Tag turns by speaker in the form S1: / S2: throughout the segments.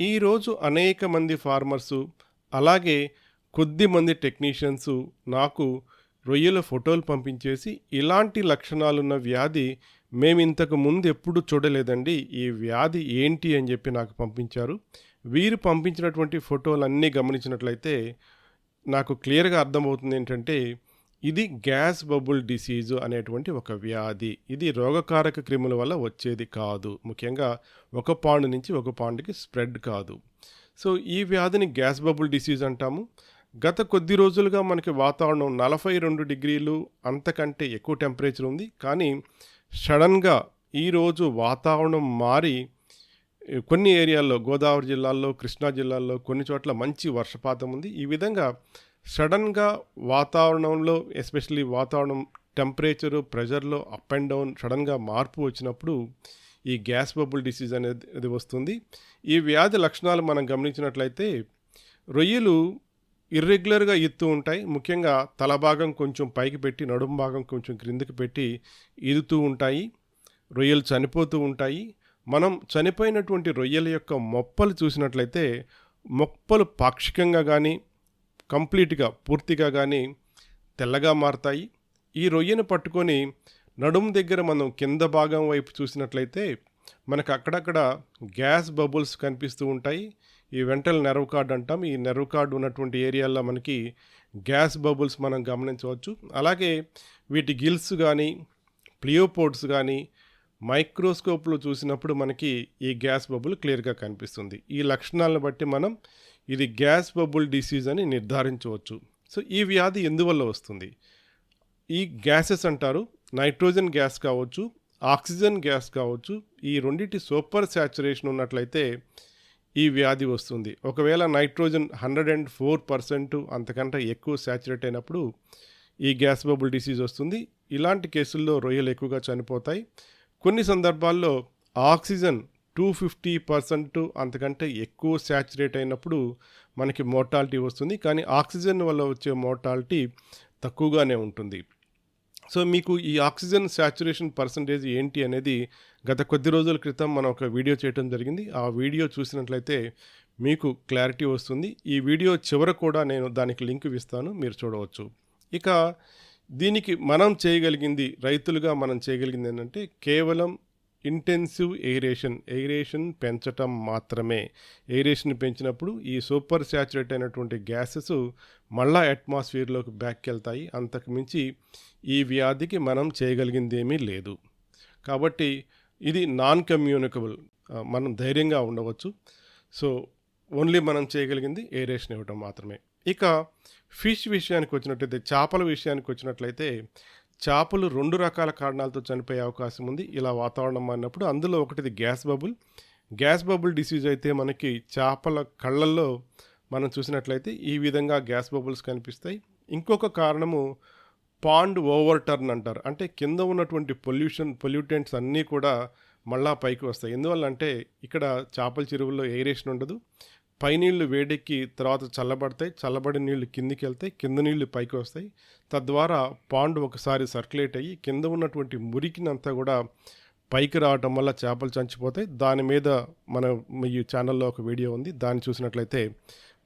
S1: ఈరోజు అనేక మంది ఫార్మర్సు అలాగే కొద్ది మంది టెక్నీషియన్సు నాకు రొయ్యల ఫోటోలు పంపించేసి ఇలాంటి లక్షణాలున్న వ్యాధి మేము ఇంతకు ముందు ఎప్పుడు చూడలేదండి. ఈ వ్యాధి ఏంటి అని చెప్పి నాకు పంపించారు. వీరు పంపించినటువంటి ఫోటోలు అన్నీ గమనించినట్లయితే నాకు క్లియర్గా అర్థమవుతుంది ఏంటంటే ఇది గ్యాస్ బబుల్ డిసీజు అనేటువంటి ఒక వ్యాధి. ఇది రోగకారక క్రిముల వల్ల వచ్చేది కాదు. ముఖ్యంగా ఒక పాండు నుంచి ఒక పాండుకి స్ప్రెడ్ కాదు. సో ఈ వ్యాధిని గ్యాస్ బబుల్ డిసీజ్ అంటాము. గత కొద్ది రోజులుగా మనకి వాతావరణం నలభై రెండు డిగ్రీలు అంతకంటే ఎక్కువ టెంపరేచర్ ఉంది. కానీ సడన్గా ఈరోజు వాతావరణం మారి కొన్ని ఏరియాల్లో గోదావరి జిల్లాల్లో కృష్ణా జిల్లాల్లో కొన్ని చోట్ల మంచి వర్షపాతం ఉంది. ఈ విధంగా సడన్గా వాతావరణంలో ఎస్పెషల్లీ వాతావరణం టెంపరేచరు ప్రెషర్లో అప్ అండ్ డౌన్ సడన్గా మార్పు వచ్చినప్పుడు ఈ గ్యాస్ బబుల్ డిసీజ్ అనేది వస్తుంది. ఈ వ్యాధి లక్షణాలు మనం గమనించినట్లయితే రొయ్యలు ఇర్రెగ్యులర్గా ఎత్తు ఉంటాయి. ముఖ్యంగా తల భాగం కొంచెం పైకి పెట్టి నడుము భాగం కొంచెం క్రిందికి పెట్టి ఈదుతూ ఉంటాయి. రొయ్యలు చనిపోతూ ఉంటాయి. మనం చనిపోయినటువంటి రొయ్యల యొక్క మొప్పలు చూసినట్లయితే మొప్పలు పాక్షికంగా కానీ కంప్లీట్గా పూర్తిగా కానీ తెల్లగా మారతాయి. ఈ రొయ్యను పట్టుకొని నడుము దగ్గర మనం కింద భాగం వైపు చూసినట్లయితే మనకు అక్కడక్కడ గ్యాస్ బబుల్స్ కనిపిస్తూ ఉంటాయి. ఈ వెంటల్ నెరవ్ కార్డ్ అంటాం. ఈ నెరవ్ కార్డ్ ఉన్నటువంటి ఏరియాలో మనకి గ్యాస్ బబుల్స్ మనం గమనించవచ్చు. అలాగే వీటి గిల్స్ కానీ ప్లియోపోడ్స్ కానీ మైక్రోస్కోప్లో చూసినప్పుడు మనకి ఈ గ్యాస్ బబుల్ క్లియర్గా కనిపిస్తుంది. ఈ లక్షణాలను బట్టి మనం ఇది గ్యాస్ బబుల్ డిసీజ్ అని నిర్ధారించవచ్చు. సో ఈ వ్యాధి ఎందువల్ల వస్తుంది? ఈ గ్యాసెస్ అంటారు నైట్రోజన్ గ్యాస్ కావచ్చు ఆక్సిజన్ గ్యాస్ కావచ్చు ఈ రెండింటి సూపర్ శాచురేషన్ ఉన్నట్లయితే ఈ వ్యాధి వస్తుంది. ఒకవేళ nitrogen hundred and four percent అంతకంటే ఎక్కువ శాచురేట్ అయినప్పుడు ఈ గ్యాస్ బబుల్ డిసీజ్ వస్తుంది. ఇలాంటి కేసుల్లో రొయ్యలు ఎక్కువగా చనిపోతాయి. కొన్ని సందర్భాల్లో ఆక్సిజన్ టూ ఫిఫ్టీ పర్సెంట్ అంతకంటే ఎక్కువ శాచురేట్ అయినప్పుడు మనకి మోర్టాలిటీ వస్తుంది. కానీ ఆక్సిజన్ వల్ల వచ్చే మోర్టాలిటీ తక్కువగానే ఉంటుంది. సో మీకు ఈ ఆక్సిజన్ శాచురేషన్ పర్సంటేజ్ ఏంటి అనేది గత కొద్ది రోజుల క్రితం మనం ఒక వీడియో చేయడం జరిగింది. ఆ వీడియో చూసినట్లయితే మీకు క్లారిటీ వస్తుంది. ఈ వీడియో చివర కూడా నేను దానికి లింక్ ఇస్తాను. మీరు చూడవచ్చు. ఇక దీనికి మనం చేయగలిగింది రైతులుగా మనం చేయగలిగింది ఏంటంటే కేవలం ఇంటెన్సివ్ ఎయిరేషన్ ఎయిరేషన్ పెంచటం మాత్రమే. ఎయిరేషన్ పెంచినప్పుడు ఈ సూపర్ శాచురేట్ అయినటువంటి గ్యాసెస్ మళ్ళా అట్మాస్ఫియర్లోకి బ్యాక్ వెళ్తాయి అంతకుమించి ఈ వ్యాధికి మనం చేయగలిగింది ఏమీ లేదు. కాబట్టి ఇది నాన్ కమ్యూనికబుల్ మనం ధైర్యంగా ఉండవచ్చు. సో ఓన్లీ మనం చేయగలిగింది ఏరేషన్ ఇవ్వటం మాత్రమే. ఇక ఫిష్ విషయానికి వచ్చినట్లయితే చేపల విషయానికి వచ్చినట్లయితే చేపలు రెండు రకాల కారణాలతో చనిపోయే అవకాశం ఉంది. ఇలా వాతావరణం మారినప్పుడు అందులో ఒకటిది gas bubble. Gas bubble disease అయితే మనకి చేపల కళ్ళల్లో మనం చూసినట్లయితే ఈ విధంగా గ్యాస్ బబుల్స్ కనిపిస్తాయి. ఇంకొక కారణము పాండ్ ఓవర్ టర్న్ అంటారు. అంటే కింద ఉన్నటువంటి పొల్యూషన్ పొల్యూటెంట్స్ అన్నీ కూడా మళ్ళా పైకి వస్తాయి. ఎందువల్ల అంటే ఇక్కడ చేపల చెరువుల్లో ఎయిరేషన్ ఉండదు. పైనీళ్ళు వేడెక్కి తర్వాత చల్లబడతాయి. చల్లబడిన నీళ్ళు కిందికి వెళ్తాయి. కింద నీళ్ళు పైకి వస్తాయి. తద్వారా పాండ్ ఒకసారి సర్క్యులేట్ అయ్యి కింద ఉన్నటువంటి మురికినంతా కూడా పైకి రావటం వల్ల చేపలు చంచిపోతాయి దాని మీద మన ఈ ఛానల్లో ఒక వీడియో ఉంది. దాన్ని చూసినట్లయితే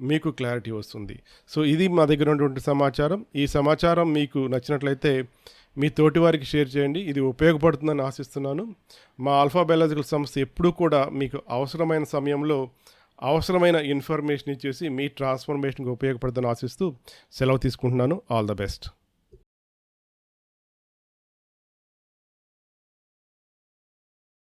S1: మీకు క్లారిటీ వస్తుంది. సో ఇది మా దగ్గర ఉన్నటువంటి సమాచారం. ఈ సమాచారం మీకు నచ్చినట్లయితే మీ తోటి వారికి షేర్ చేయండి. ఇది ఉపయోగపడుతుందని ఆశిస్తున్నాను. మా ఆల్ఫా బయాలజికల్ సంస్థ ఎప్పుడూ కూడా మీకు అవసరమైన సమయంలో అవసరమైన ఇన్ఫర్మేషన్ ఇచ్చేసి మీ ట్రాన్స్ఫర్మేషన్కి ఉపయోగపడుతుందని ఆశిస్తూ సెలవు తీసుకుంటున్నాను. All the best